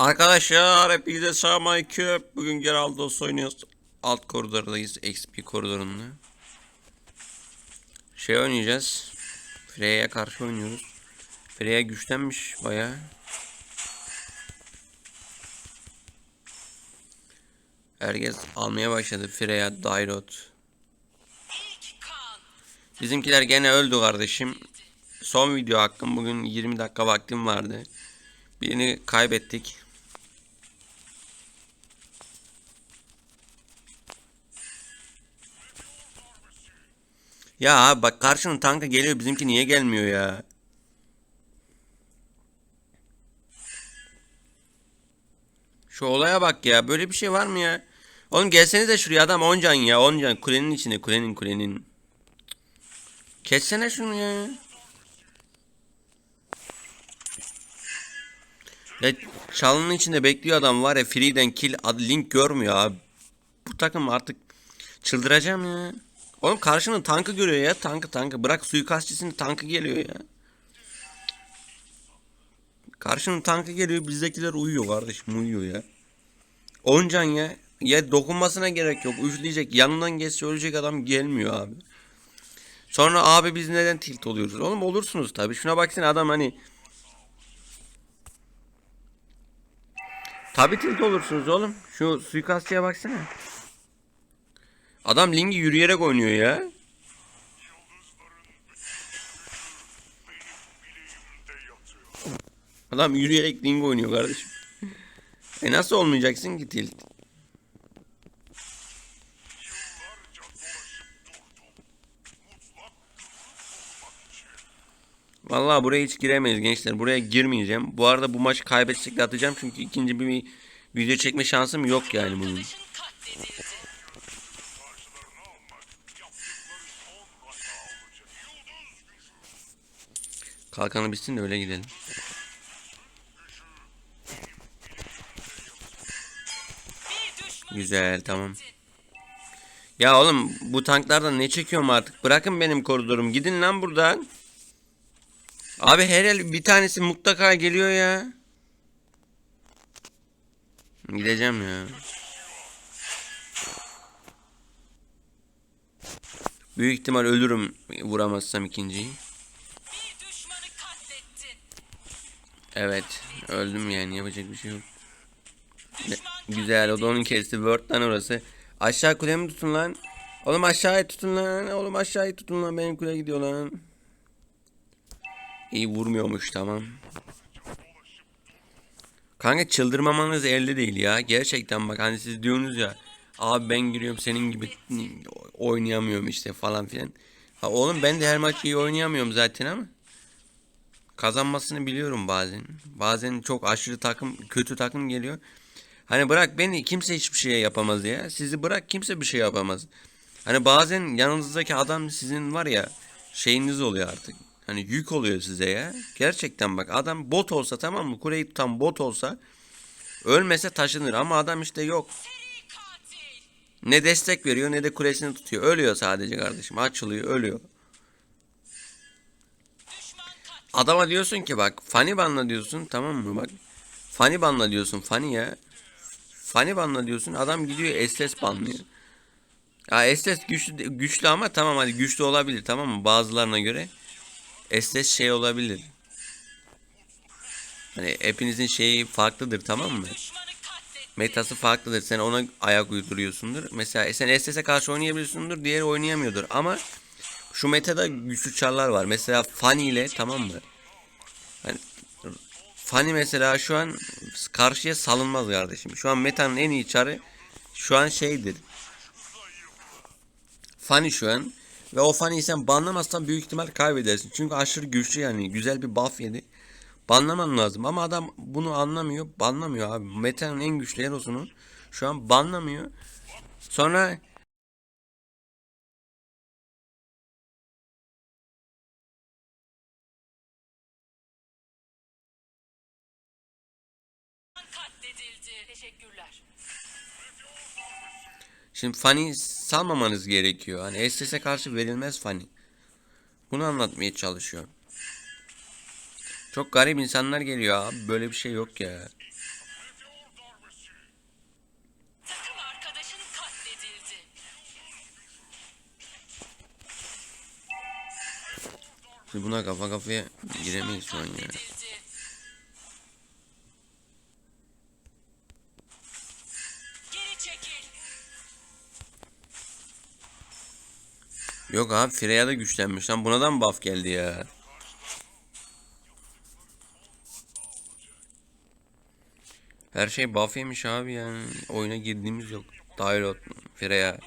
Arkadaşlar hepinize selamünaleyküm. Bugün Geraldos oynuyoruz. Alt koridordayız. XP koridorunda. Şey oynayacağız. Freya'ya karşı oynuyoruz. Freya güçlenmiş baya. Herkes almaya başladı. Freya, Dairot. Bizimkiler gene öldü kardeşim. Son video hakkım. Bugün 20 dakika vaktim vardı. Birini kaybettik. Ya bak karşının tankı geliyor bizimki niye gelmiyor ya? Şu olaya bak ya böyle bir şey var mı ya? Oğlum gelsenize şuraya adam 10 can ya 10 can kulenin içinde kulenin kulenin. Kessene şunu ya. Ya çalının içinde bekliyor adam var ya free'den kill adı link görmüyor abi. Bu takım artık çıldıracağım ya. Oğlum karşının tankı görüyor ya tankı tankı. Bırak suikastçısını tankı geliyor ya. Karşının tankı geliyor bizdekiler uyuyor kardeşim uyuyor ya. Oncan ya. Ya dokunmasına gerek yok. Üçleyecek yanından geçse ölecek adam gelmiyor abi. Sonra abi biz neden tilt oluyoruz? Oğlum olursunuz tabii. Şuna baksana adam hani Tabii tilt olursunuz oğlum. Şu suikastçıya baksana. Adam lingi yürüyerek oynuyor ya. Adam yürüyerek ling oynuyor kardeşim. E nasıl olmayacaksın ki tilt? Vallahi buraya hiç giremeyiz gençler. Buraya girmeyeceğim. Bu arada bu maçı kaybetsek de atacağım çünkü ikinci bir video çekme şansım yok yani bunun. Kalkanı bitsin de öyle gidelim. Güzel tamam. Ya oğlum bu tanklardan ne çekiyorum artık? Bırakın benim koridorum. Gidin lan buradan. Abi her el bir tanesi mutlaka geliyor ya. Gideceğim ya. Büyük ihtimal ölürüm vuramazsam ikinciyi. Evet öldüm yani yapacak bir şey yok. Ne- Güzel o da onun kesti. Word'dan orası. Aşağı kulemi tutun lan. Oğlum aşağıya tutun lan. Oğlum aşağıya tutun lan. Benim kule gidiyor lan. İyi vurmuyormuş tamam. Kanka çıldırmamanız elde değil ya. Gerçekten bak hani siz diyorsunuz ya. Abi ben giriyorum senin gibi oynayamıyorum işte falan filan. Ha oğlum ben de her maç iyi oynayamıyorum zaten ama. Kazanmasını biliyorum bazen. Bazen çok aşırı takım kötü takım geliyor. Hani bırak beni kimse hiçbir şey yapamaz ya. Sizi bırak kimse bir şey yapamaz. Hani bazen yanınızdaki adam sizin var ya şeyiniz oluyor artık. Hani yük oluyor size ya. Gerçekten bak adam bot olsa tamam mı? Kuleyi tutan bot olsa ölmese taşınır ama adam işte yok. Ne destek veriyor ne de kulesini tutuyor. Ölüyor sadece kardeşim. Açılıyor, ölüyor. Adama diyorsun ki bak Fanny banla diyorsun tamam mı bak. Fanny banla diyorsun Fanny ya. Fanny banla diyorsun adam gidiyor SS banlıyor. Ya SS güçlü, güçlü ama tamam hadi güçlü olabilir tamam mı bazılarına göre. SS şey olabilir. Hani hepinizin şeyi farklıdır tamam mı? Metası farklıdır. Sen ona ayak uyduruyorsundur. Mesela sen SS'e karşı oynayabiliyorsundur. Diğeri oynayamıyordur. Ama şu metada güçlü çarlar var. Mesela Fanny ile tamam mı? Hani Fanny mesela şu an karşıya salınmaz kardeşim. Şu an metanın en iyi çarı şu an şeydir. Fanny şu an. Ve o Fanny'yi sen banlamazsan büyük ihtimal kaybedersin. Çünkü aşırı güçlü yani. Güzel bir buff yedi. Banlaman lazım ama adam bunu anlamıyor. Banlamıyor abi. Meta'nın en güçlü herosunu şu an banlamıyor. Sonra Şimdi Fanny salmamanız gerekiyor. Hani Estes'e karşı verilmez Fanny. Bunu anlatmaya çalışıyor. Çok garip insanlar geliyor abi. Böyle bir şey yok ya. Şimdi buna kafa kafaya giremeyiz şu an ya. Yok abi Freya da güçlenmiş lan. Buna da mı buff geldi ya? Her şey buff yemiş abi yani. Oyuna girdiğimiz yok. Dahil. Freya.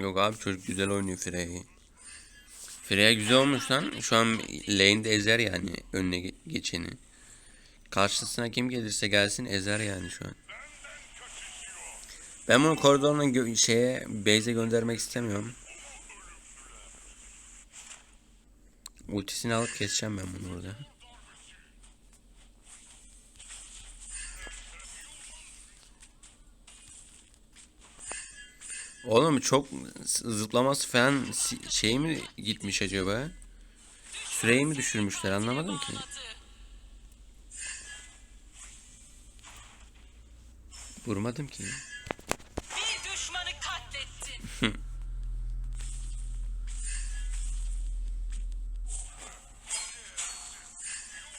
Yok abi çocuk güzel oynuyor Freya'yı. Freya güzel olmuş lan. Şu an lane'de ezer yani önüne ge- geçeni. Karşısına kim gelirse gelsin ezer yani şu an. Ben bunu koridoruna şeye base'e göndermek istemiyorum. Ultisini alıp keseceğim ben bunu orada. Oğlum çok zıplaması falan şey mi gitmiş acaba? Süreyi mi düşürmüşler anlamadım ki. Vurmadım ki. Bir düşmanı katlettin.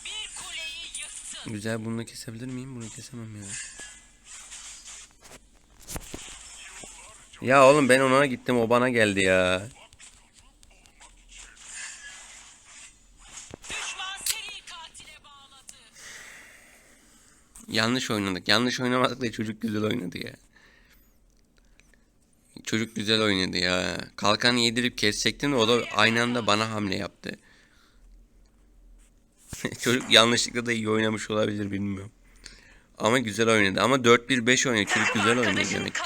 Bir kuleyi yıktın. Güzel bunu kesebilir miyim? Bunu kesemem ya. Ya oğlum ben ona gittim o bana geldi ya. Yanlış oynadık. Yanlış oynamadık da çocuk güzel oynadı ya. Çocuk güzel oynadı ya. Kalkanı yedirip kesecektim de o da aynı anda bana hamle yaptı. çocuk yanlışlıkla da iyi oynamış olabilir bilmiyorum. Ama güzel oynadı. Ama 4-1-5 oynuyor. Çocuk güzel oynuyor Arkadaşın demek ki.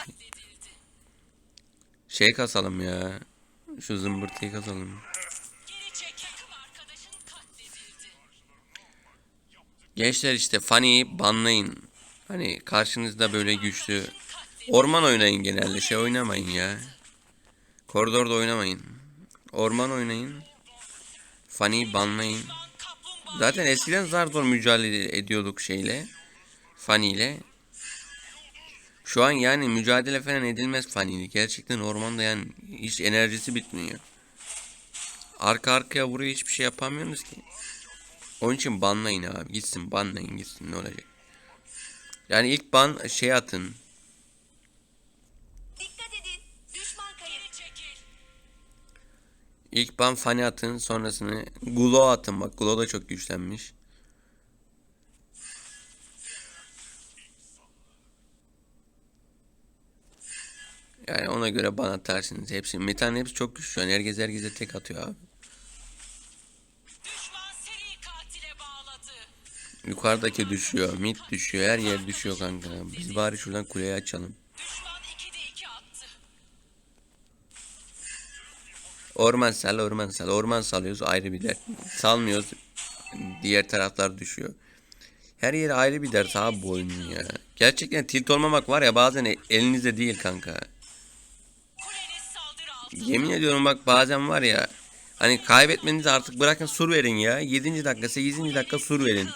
Şey kasalım ya. Şu zımbırtıyı kasalım. Gençler işte Fanny'yi banlayın. Hani karşınızda böyle güçlü. Orman oynayın genelde. Şey oynamayın ya. Koridorda oynamayın. Orman oynayın. Fanny'yi banlayın. Zaten eskiden zar zor mücadele ediyorduk şeyle. Fanny ile. Şu an yani mücadele falan edilmez Fanny ile. Gerçekten ormanda yani hiç enerjisi bitmiyor. Arka arkaya vuruyor hiçbir şey yapamıyorsunuz ki. Onun için banlayın abi. Gitsin banlayın gitsin ne olacak. Yani ilk ban şey atın. İlk ban Fanny atın sonrasını Gulo atın bak Gulo da çok güçlenmiş. Yani ona göre ban atarsınız. Hepsi Metan'ın hepsi çok güçlü. Yani herkes herkese tek atıyor abi. Yukarıdaki düşüyor, mid düşüyor, her yer düşüyor kanka. Biz bari şuradan kuleyi açalım. Düşman 2'de 2 attı. Orman sal, orman sal. Orman salıyoruz ayrı bir dert. Salmıyoruz diğer taraflar düşüyor. Her yeri ayrı bir dert abi bu oyunun ya. Gerçekten tilt olmamak var ya bazen e- elinizde değil kanka. Yemin ediyorum bak bazen var ya. Hani kaybetmenizi artık bırakın sur verin ya. 7. dakika 8. dakika sur verin.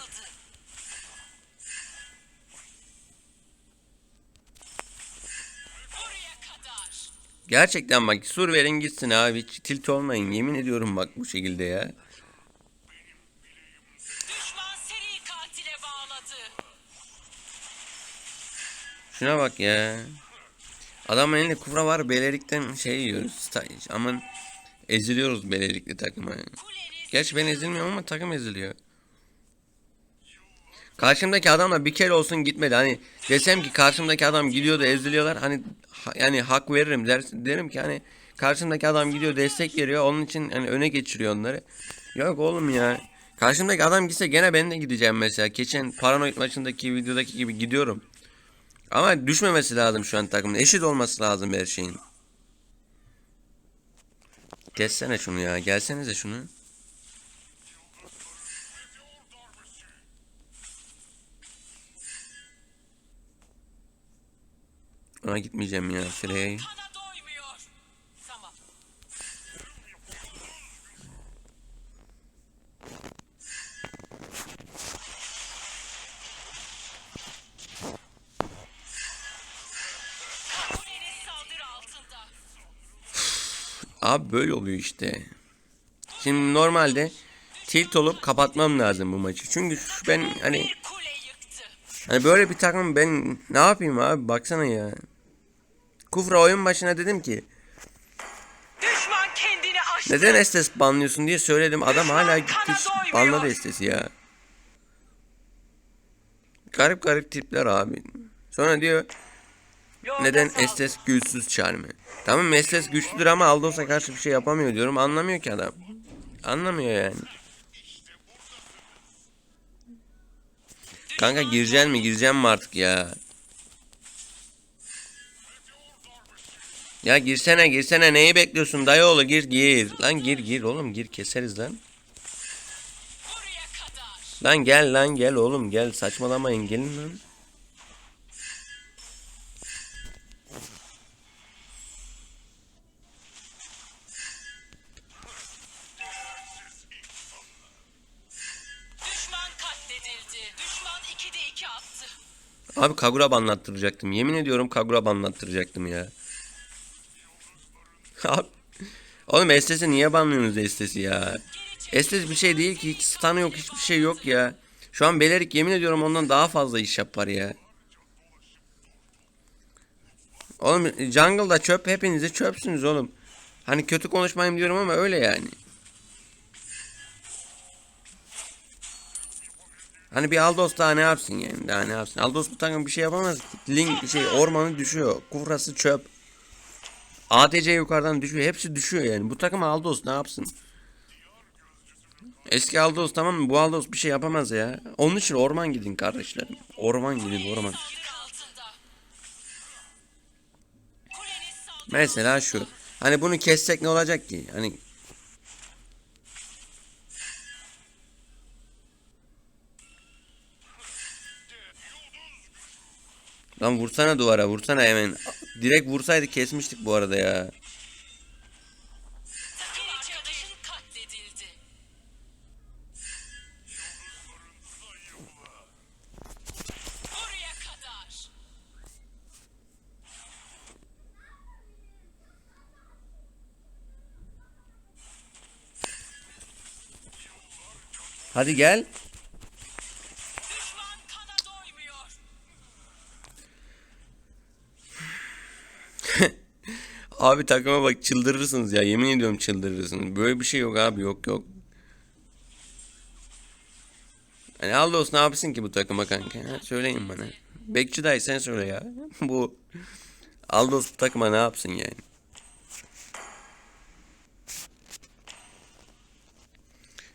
Gerçekten bak sur verin gitsin abi. Hiç tilt olmayın. Yemin ediyorum bak bu şekilde ya. Şuna bak ya. Adamın elinde kufra var. Belelikten şey yiyoruz. Aman eziliyoruz belelikli takıma. Gerçi ben ezilmiyorum ama takım eziliyor. Karşımdaki adamla bir kere olsun gitmedi. Hani desem ki karşımdaki adam gidiyor da eziliyorlar. Hani ha- yani hak veririm der, derim ki hani karşımdaki adam gidiyor destek veriyor. Onun için hani öne geçiriyor onları. Yok oğlum ya. Karşımdaki adam gitse gene ben de gideceğim mesela. Geçen Paranoid maçındaki videodaki gibi gidiyorum. Ama düşmemesi lazım şu an takımın. Eşit olması lazım her şeyin. Geçsene şunu ya. Gelsenize şunu. Ona gitmeyeceğim ya. Kuleniz Abi böyle oluyor işte. Şimdi normalde tilt olup kapatmam lazım bu maçı. Çünkü ben hani hani böyle bir takım ben ne yapayım abi baksana ya. Kufra oyun başına dedim ki Düşman kendini aştı. neden Estes banlıyorsun diye söyledim. Adam hala gitti banladı Estes'i ya. Garip garip tipler abi. Sonra diyor Yolda neden. Estes güçsüz çarmı? Tamam Estes güçlüdür ama Aldos'a karşı bir şey yapamıyor diyorum. Anlamıyor ki adam. Anlamıyor yani. Kanka gireceksin mi gireceksin mi artık ya? Ya girsene girsene neyi bekliyorsun dayıoğlu gir gir. Lan gir gir oğlum gir keseriz lan. Lan gel lan gel oğlum gel saçmalamayın gelin lan. Düşman katledildi. Düşman 2'de 2 attı. Abi Kagura anlattıracaktım. Yemin ediyorum Kagura anlattıracaktım ya. Abi. Oğlum Estes'i niye banlıyorsunuz Estes'i ya? Estes bir şey değil ki. Hiç stun'ı yok. Hiçbir şey yok ya. Şu an Belerik yemin ediyorum ondan daha fazla iş yapar ya. Oğlum jungle'da çöp hepinizi çöpsünüz oğlum. Hani kötü konuşmayayım diyorum ama öyle yani. Hani bir Aldos daha ne yapsın yani? Daha ne yapsın? Aldos bu takım bir şey yapamaz. Link şey ormanı düşüyor. Kufrası çöp. ATC yukarıdan düşüyor. Hepsi düşüyor yani. Bu takım Aldos ne yapsın? Eski Aldos tamam mı? Bu Aldos bir şey yapamaz ya. Onun için orman gidin kardeşlerim. Orman gidin orman. Mesela şu. Hani bunu kessek ne olacak ki? Hani Lan vursana duvara, vursana hemen. Direkt vursaydı kesmiştik bu arada ya. Hadi gel. Abi takıma bak çıldırırsınız ya. Yemin ediyorum çıldırırsınız. Böyle bir şey yok abi yok yok. Hani Aldos ne yapsın ki bu takıma kanka? Ha? Söyleyin bana. Bekçi dayı sen söyle ya. bu Aldos bu takıma ne yapsın yani?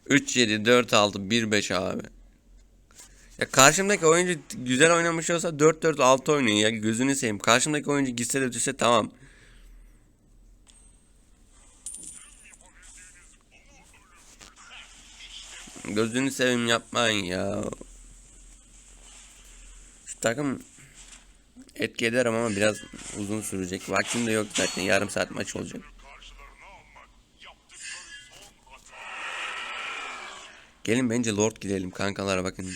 Üç yedi dört altı bir beş abi. Ya karşımdaki oyuncu güzel oynamış olsa 4-4-6 oynuyor ya gözünü seveyim. Karşımdaki oyuncu gitse de düşse tamam. Gözünü seveyim yapmayın ya. Şu takım etki ederim ama biraz uzun sürecek. Vaktim de yok zaten. Yarım saat maç olacak. Gelin bence Lord girelim kankalar bakın.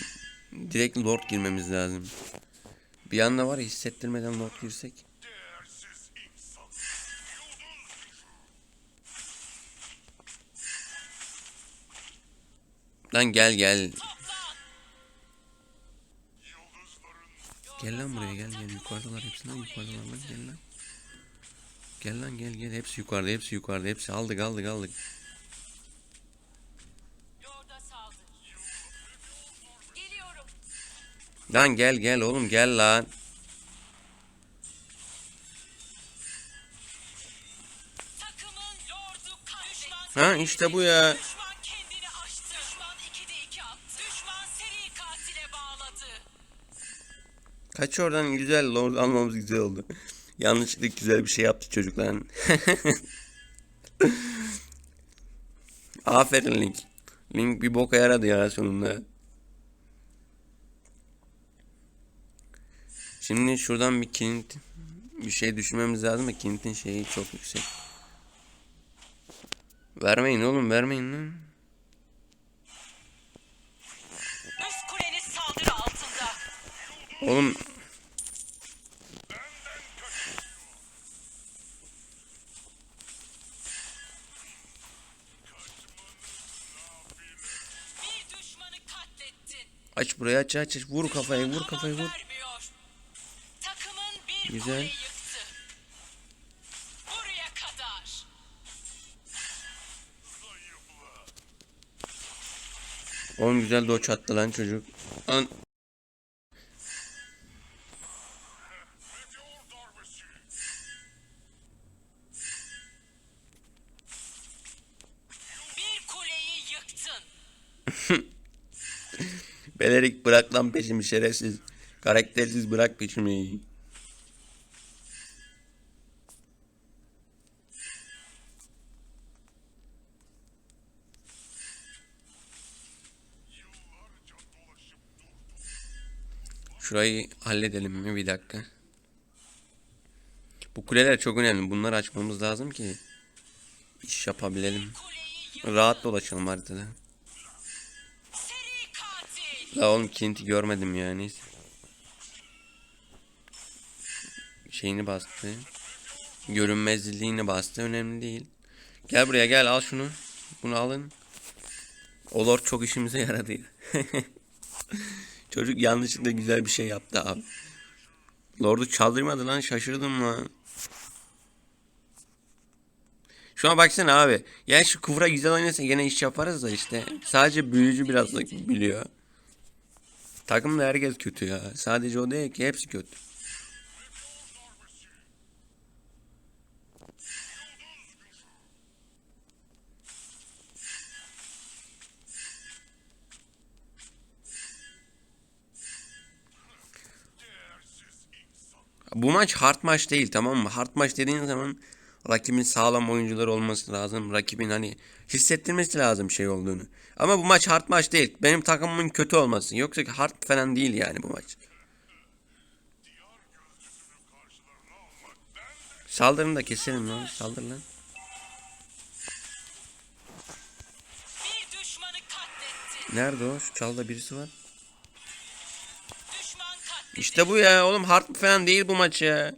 Direkt Lord girmemiz lazım. Bir anda var ya hissettirmeden Lord girsek. Lan gel gel. Gel lan buraya gel gel yukarıdalar hepsinden yukarıdalar lan gel lan. Gel lan gel gel hepsi yukarıda hepsi yukarıda hepsi aldık aldık aldık. Lan gel gel oğlum gel lan. Ha işte bu ya. Kaç oradan güzel Lord almamız güzel oldu. Yanlışlıkla güzel bir şey yaptı çocuk lan. Aferin Link. Link bir boka yaradı ya sonunda. Şimdi şuradan bir kilit bir şey düşünmemiz lazım da kilitin şeyi çok yüksek. Vermeyin oğlum vermeyin lan. Oğlum. Aç burayı aç aç aç. Vur kafayı vur kafayı vur. Güzel. Oğlum güzel doç attı lan çocuk. An Belerik bırak lan peşimi şerefsiz. Karaktersiz bırak peşimi. Şurayı halledelim mi bir dakika. Bu kuleler çok önemli. Bunları açmamız lazım ki iş yapabilelim. Rahat dolaşalım haritada. La oğlum Clint'i görmedim ya neyse. Şeyini bastı. Görünmezliğini bastı önemli değil. Gel buraya gel al şunu. Bunu alın. O lord çok işimize yaradı ya. Çocuk yanlışlıkla güzel bir şey yaptı abi. Lord'u çaldırmadı lan şaşırdım lan. Şu an baksana abi. Ya şu kıvra güzel oynasa gene iş yaparız da işte. Sadece büyücü biraz da biliyor. Takımda herkes kötü ya. Sadece o değil ki hepsi kötü. Bu maç hard maç değil tamam mı? Hard maç dediğin zaman rakibin sağlam oyuncular olması lazım. Rakibin hani hissettirmesi lazım şey olduğunu. Ama bu maç hard maç değil. Benim takımımın kötü olması. Yoksa hard falan değil yani bu maç. Saldırın da keselim lan. Saldır lan. Nerede o? Şu çalda birisi var. İşte bu ya. Oğlum hard falan değil bu maç ya.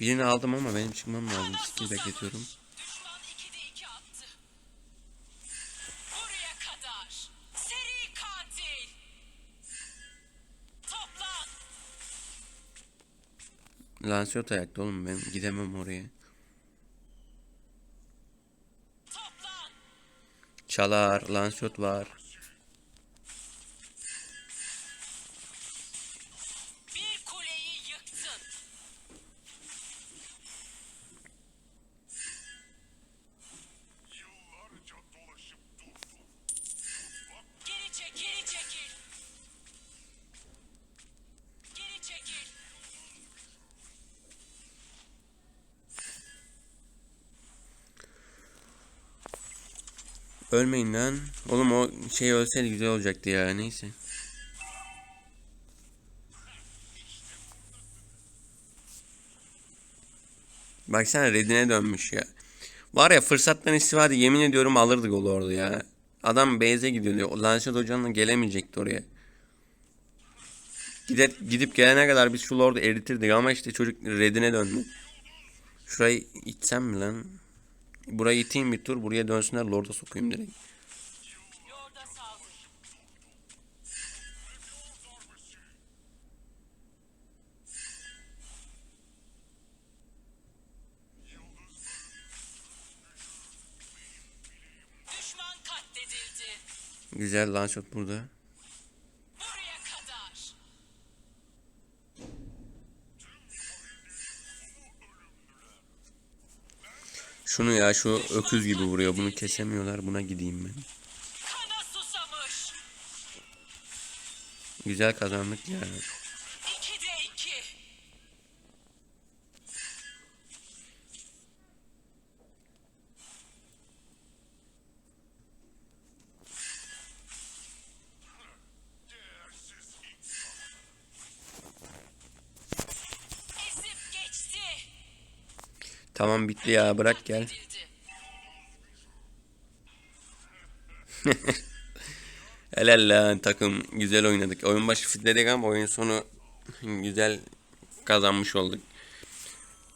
Birini aldım ama benim çıkmam lazım. Skill bekletiyorum. Düşman 2'de 2 attı. Buraya kadar. Seri katil. Toplan. Lancelot ayakta oğlum ben gidemem oraya. Çalar, Lancelot var. Ölmeyin lan. Oğlum o şey ölseydi güzel olacaktı ya neyse. Baksana Redine dönmüş ya. Var ya fırsattan istifade yemin ediyorum alırdık o orada ya. Adam base'e gidiyordu. Lancet hocanla gelemeyecekti oraya. Gidip, gidip gelene kadar biz şu lord'u eritirdik ama işte çocuk redine döndü. Şurayı itsem mi lan? Burayı iteyim bir tur. Buraya dönsünler lord'a sokayım direkt. Güzel Lancelot burada. Şunu ya şu öküz gibi vuruyor. Bunu kesemiyorlar. Buna gideyim ben. Güzel kazandık ya. Bitti ya. Bırak gel. Helal lan takım. Güzel oynadık. Oyun başı fitledik ama oyun sonu güzel kazanmış olduk.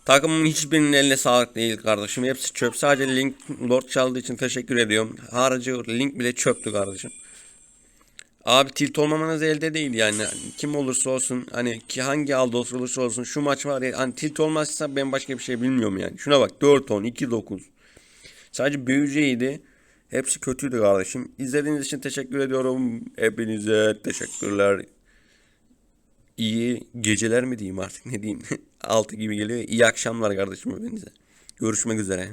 Takımın hiçbirinin eline sağlık değil kardeşim. Hepsi çöp. Sadece Link Lord çaldığı için teşekkür ediyorum. Harici Link bile çöptü kardeşim. Abi tilt olmamanız elde değil yani. Kim olursa olsun hani ki hangi aldı olursa olsun şu maç var ya hani tilt olmazsa ben başka bir şey bilmiyorum yani. Şuna bak 4-10 2-9. Sadece büyüceydi. Hepsi kötüydü kardeşim. İzlediğiniz için teşekkür ediyorum. Hepinize teşekkürler. İyi geceler mi diyeyim artık ne diyeyim. 6 gibi geliyor. İyi akşamlar kardeşim hepinize. Görüşmek üzere.